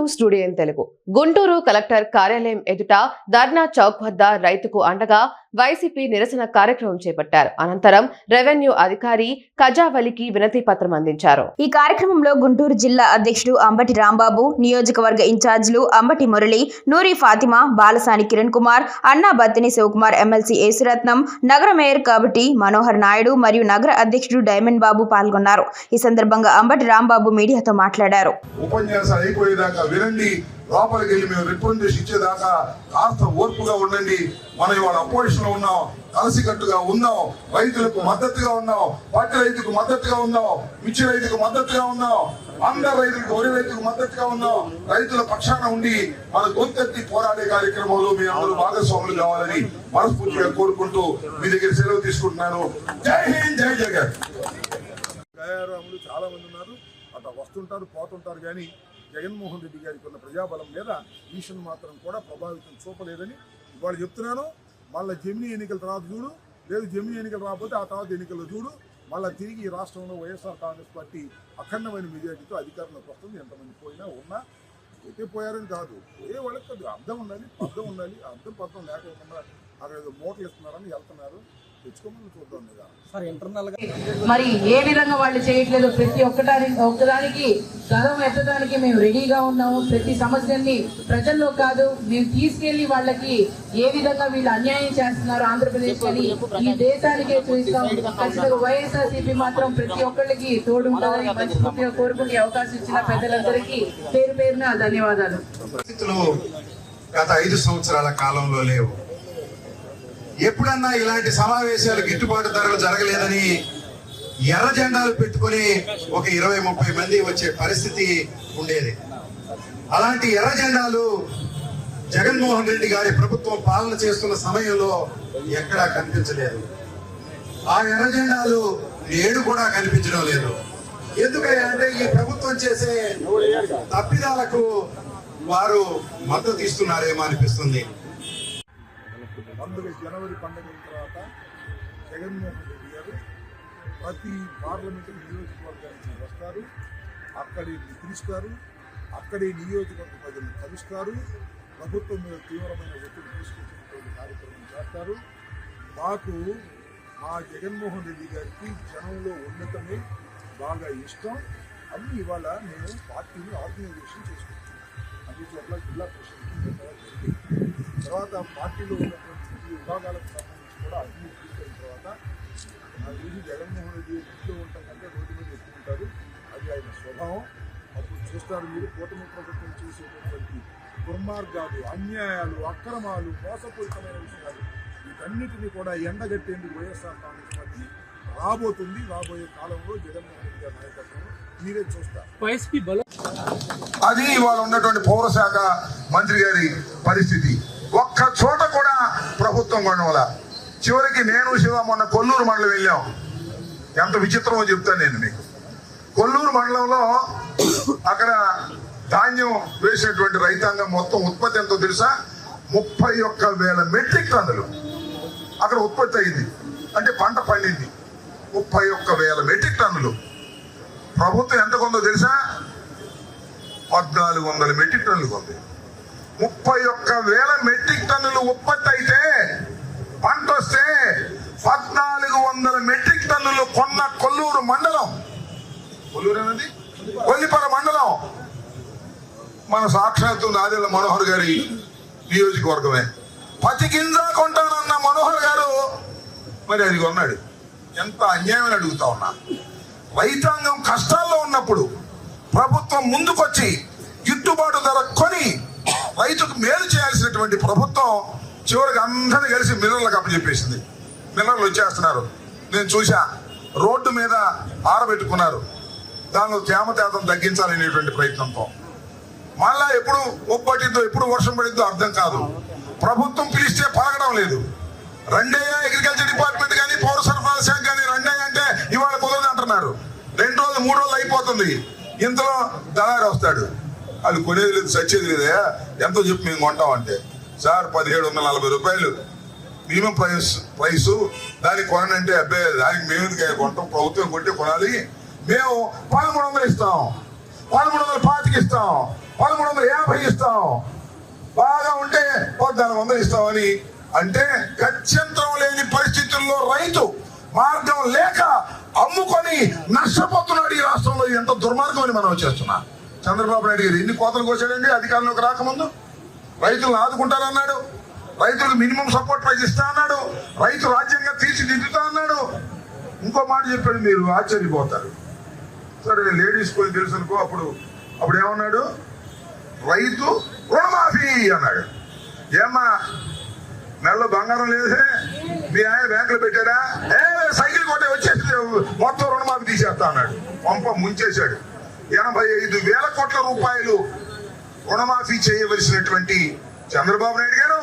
To studio in Telugu. Guntur collector కార్యాలయం ఎదుట ధర్నా చౌక్ వద్ద రైతుకు అండగా వైసీపీ నిరసన కార్యక్రమం చేపట్టారు. అనంతరం రెవెన్యూ అధికారి కజావలికి వినతి పత్రం అందించారు. ఈ కార్యక్రమంలో గుంటూరు జిల్లా అధ్యక్షుడు అంబటి రాంబాబు నియోజకవర్గ ఇన్ఛార్జీలు అంబటి మురళి నూరి ఫాతిమా బాలసాని కిరణ్ కుమార్ అన్నా బత్తిని శివకుమార్ ఎమ్మెల్సీ యేసురత్నం నగర మేయర్ కాబట్టి మనోహర్ నాయుడు మరియు నగర అధ్యక్షుడు డైమండ్ బాబు పాల్గొన్నారు. ఈ సందర్భంగా అంబటి రాంబాబు మీడియాతో మాట్లాడారు. ఉపన్యాసాలు అయిపోయేదాకా వినండి. లోపలికి వెళ్ళి మేము రిప్రజెంటేషన్ ఇచ్చేదాకా కాస్త ఓర్పుగా ఉండండి. మనం ఇవాళ అపోజిషన్లో ఉన్నాం. కలిసికట్టుగా ఉన్నాం. రైతులకు మద్దతుగా ఉన్నాం. పట్టి రైతుకు మద్దతుగా ఉన్నాం. మిర్చి రైతుకు మద్దతుగా ఉన్నాం. అందరు రైతులకు ఒరి రైతుకు మద్దతుగా ఉన్నాం. రైతుల పక్షాన ఉండి మన గొంతెత్తి పోరాడే కార్యక్రమంలో మీ అందరూ భాగస్వాములు కావాలని మనస్ఫూర్తిగా కోరుకుంటూ మీ దగ్గర సెలవు తీసుకుంటున్నాను. జై హింద్ జై జగన్. చాలా మంది ఉన్నారు. అట్లా వస్తుంటారు పోతుంటారు కానీ జగన్మోహన్ రెడ్డి గారికి ఉన్న ప్రజాబలం మీద ఈషన్ మాత్రం కూడా ప్రభావితం చూపలేదని ఇవాళ చెప్తున్నాను. మళ్ళీ జమిని ఎన్నికల తర్వాత చూడు లేదు జమిని ఎన్నికలు రాకపోతే ఆ తర్వాత ఎన్నికల్లో చూడు. మళ్ళీ తిరిగి ఈ రాష్ట్రంలో వైఎస్ఆర్ కాంగ్రెస్ పార్టీ అఖండమైన మెజార్టీతో అధికారంలోకి వస్తుంది. ఎంతమంది పోయినా ఉన్నా పోయారని కాదు. పోయే వాళ్ళకి అర్థం ఉండాలి అర్థం ఉండాలి. అర్థం పర్థం లేకుండా మూటలు ఇస్తున్నారని వెళ్తున్నారు. మరి ఏ విధంగా వాళ్ళు చేయట్లేదు? ప్రతి ఒక్కటానికి ఒక్కదానికి గలం ఎత్తడానికి మేము రెడీగా ఉన్నాము. ప్రతి సమస్యని ప్రజల్లో కాదు మేము తీసుకెళ్ళి వాళ్ళకి ఏ విధంగా వీళ్ళు అన్యాయం చేస్తున్నారు ఆంధ్రప్రదేశ్ అని ఈ దేశానికే చూస్తాం ఖచ్చితంగా వైఎస్ఆర్సీపీ మాత్రం ప్రతి ఒక్కళ్ళకి తోడుంటుందని మనస్ఫూర్తిగా కోరుకునే అవకాశం ఇచ్చిన పెద్దలందరికీ పేరు పేరున ధన్యవాదాలు. గత ఐదు సంవత్సరాల కాలంలో లేవు. ఎప్పుడన్నా ఇలాంటి సమావేశాలు గిట్టుబాటు ధరలు జరగలేదని ఎర్ర జెండాలు పెట్టుకొని ఒక ఇరవై ముప్పై మంది వచ్చే పరిస్థితి ఉండేది. అలాంటి ఎర్ర జెండాలు జగన్మోహన్ రెడ్డి గారి ప్రభుత్వం పాలన చేస్తున్న సమయంలో ఎక్కడా కనిపించలేదు. ఆ ఎర్ర జెండాలు నేడు కూడా కనిపించడం లేదు. ఎందుకంటే ఈ ప్రభుత్వం చేసే తప్పిదాలకు వారు మద్దతు ఇస్తున్నారేమో అనిపిస్తుంది. అందుకే జనవరి పండుగ తర్వాత జగన్మోహన్ రెడ్డి గారు ప్రతి పార్లమెంటు నియోజకవర్గానికి వస్తారు. అక్కడే నిద్రిస్తారు అక్కడే నియోజకవర్గ ప్రజలను కలుస్తారు. ప్రభుత్వం మీద తీవ్రమైన ఒత్తిడి తీసుకొచ్చినటువంటి కార్యక్రమం చేస్తారు. మాకు మా జగన్మోహన్ రెడ్డి గారికి జనంలో ఉండటమే బాగా ఇష్టం. అన్ని ఇవాళ మేము పార్టీని ఆర్గనైజేషన్ చేసుకుంటాం అన్ని చోట్ల జిల్లా పరిషత్ తర్వాత పార్టీలో ఉన్నటువంటి విభాగాలకు సంబంధించి కూడా అన్ని తీసుకున్న తర్వాత నాకు తెలిసి జగన్మోహన్ రెడ్డి ఇంట్లో ఉంటాం కంటే రోడ్డు మీద ఎక్కువ ఉంటారు. అది ఆయన స్వభావం. అప్పుడు చూస్తారు మీరు కూటమి ప్రభుత్వం చేసేటటువంటి దుర్మార్గాలు అన్యాయాలు అక్రమాలు మోసపూరితమైన విషయాలు వీటన్నిటినీ కూడా ఎండగట్టేందుకు వైఎస్ఆర్ కాంగ్రెస్ పార్టీ రాబోతుంది. రాబోయే కాలంలో జగన్మోహన్ రెడ్డి గారి నాయకత్వం మీరే చూస్తారు. అది ఇవాళ ఉన్నటువంటి పౌరశాఖ మంత్రి గారి పరిస్థితి. ఒక్క చోట కూడా ప్రభుత్వం కొనవల చివరికి నేను శివ మొన్న కొల్లూరు మండలం వెళ్ళాం. ఎంత విచిత్రమో చెప్తాను నేను మీకు. కొల్లూరు మండలంలో అక్కడ ధాన్యం వేసినటువంటి రైతాంగం మొత్తం ఉత్పత్తి ఎంతో తెలుసా? ముప్పై ఒక్క వేల మెట్రిక్ టన్నులు. అక్కడ ఉత్పత్తి అయింది. అంటే పంట పండింది. ముప్పై ఒక్క వేల మెట్రిక్ టన్నులు. ప్రభుత్వం ఎంత కొందో తెలుసా? పద్నాలుగు వందల మెట్రిక్ టన్నులు ఉంది ముప్పై ఒక్క వేల మెట్రిక్ టన్నులు ఉత్పత్తి అయితే పంట వస్తే పద్నాలుగు వందల మెట్రిక్ టన్నులు కొన్న కొల్లూరు మండలం. కొల్లూరు అనేది కొల్లిపర మండలం. మన సాక్షాత్తు నాదెళ్ళ మనోహర్ గారి నియోజకవర్గమే. పతి గింజ కొంటానన్న మనోహర్ గారు మరి అది కొన్నాడు. ఎంత అన్యాయం అని అడుగుతా ఉన్నా. రైతాంగం కష్టాల్లో ఉన్నప్పుడు ప్రభుత్వం ముందుకొచ్చి గిట్టుబాటు ధర కొని రైతుకు మేలు చేయాల్సినటువంటి ప్రభుత్వం చివరికి అందరినీ కలిసి మిల్లర్లకు అప్పచెప్పేసింది మిల్లర్లు వచ్చేస్తున్నారు. నేను చూసా రోడ్డు మీద ఆరబెట్టుకున్నారు. దానిలో తేమ తేతం తగ్గించాలనేటువంటి ప్రయత్నంతో. మళ్ళా ఎప్పుడు ఒప్పటిద్దో ఎప్పుడు వర్షం పడిద్దో అర్థం కాదు. ప్రభుత్వం పిలిస్తే పలకడం లేదు. రెండయ్య అగ్రికల్చర్ డిపార్ట్మెంట్ కానీ పౌర సరఫరాల శాఖ కానీ రెండయ్య అంటే ఇవాళ కుదరదు అంటున్నారు. రెండు రోజులు మూడు రోజులు అయిపోతుంది. ఇంతలో దళారి వస్తాడు. అది కొనేది లేదు సచ్చేది లేదా. ఎంతో చెప్పి మేము కొంటామంటే సార్ పదిహేడు వందల నలభై రూపాయలు. Minimum price price. దానికి కొనంటే అబ్బే దానికి మేము ఎందుకు కొంటాం? ప్రభుత్వం కొట్టి కొనాలి. మేము పదమూడు వందలు ఇస్తాం. పదమూడు వందల పాతికి ఇస్తాం. పదమూడు వందల యాభై ఇస్తాం. బాగా ఉంటే పద్నాలుగు వందలు ఇస్తామని అంటే గత్యంతరం లేని పరిస్థితుల్లో రైతు మార్గం లేక అమ్ముకొని నష్టపోతున్నాడు ఈ రాష్ట్రంలో. ఎంత దుర్మార్గం అని మనం చేస్తున్నాం. చంద్రబాబు నాయుడు గారు ఎన్ని కోతలు కోసాడండి అధికారంలోకి రాకముందు? రైతులను ఆదుకుంటారన్నాడు రైతులకు మినిమం సపోర్ట్ ప్రైస్ ఇస్తా అన్నాడు. రైతు రాజ్యంగా తీర్చిదిద్దుతా అన్నాడు. ఇంకో మాట చెప్పాడు మీరు ఆశ్చర్యపోతారు. సరే లేడీస్ పోయి తెలుసు అనుకో అప్పుడు అప్పుడు ఏమన్నాడు? రైతు రుణమాఫీ అన్నాడు. ఏమ్మా మెల్ల బంగారం లేదే? మీ ఆయన బ్యాంకులో పెట్టాడా? ఏ సైకిల్ కొట్టే వచ్చేసి మొత్తం రుణమాఫీ తీసేస్తా అన్నాడు. పంప ముంచేశాడు. ఎనభై ఐదు వేల కోట్ల రూపాయలు రుణమాఫీ చేయవలసినటువంటి చంద్రబాబు నాయుడు గారు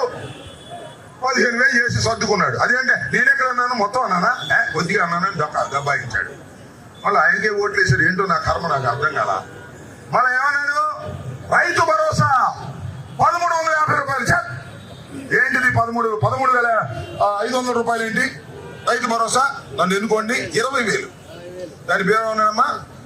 పదిహేను వేలు చేసి సర్దుకున్నాడు. అదేంటే నేను ఎక్కడ అన్నాను? మొత్తం అన్నానా? కొద్దిగా అన్నానని దొక్క దబ్బాయించాడు మళ్ళీ ఆయనకే ఓట్లు వేసాడు ఏంటో నా కర్మ నాకు అర్థం కాల. మళ్ళీ ఏమన్నాడు? రైతు భరోసా పదమూడు వందల యాభై రూపాయలు. సార్ ఏంటిది పదమూడు? పదమూడు వేల ఐదు వందల రూపాయలు ఏంటి రైతు భరోసా? నన్ను ఎన్నుకోండి. ఇరవై వేలు. దాని పేరు ఉన్నాయమ్మా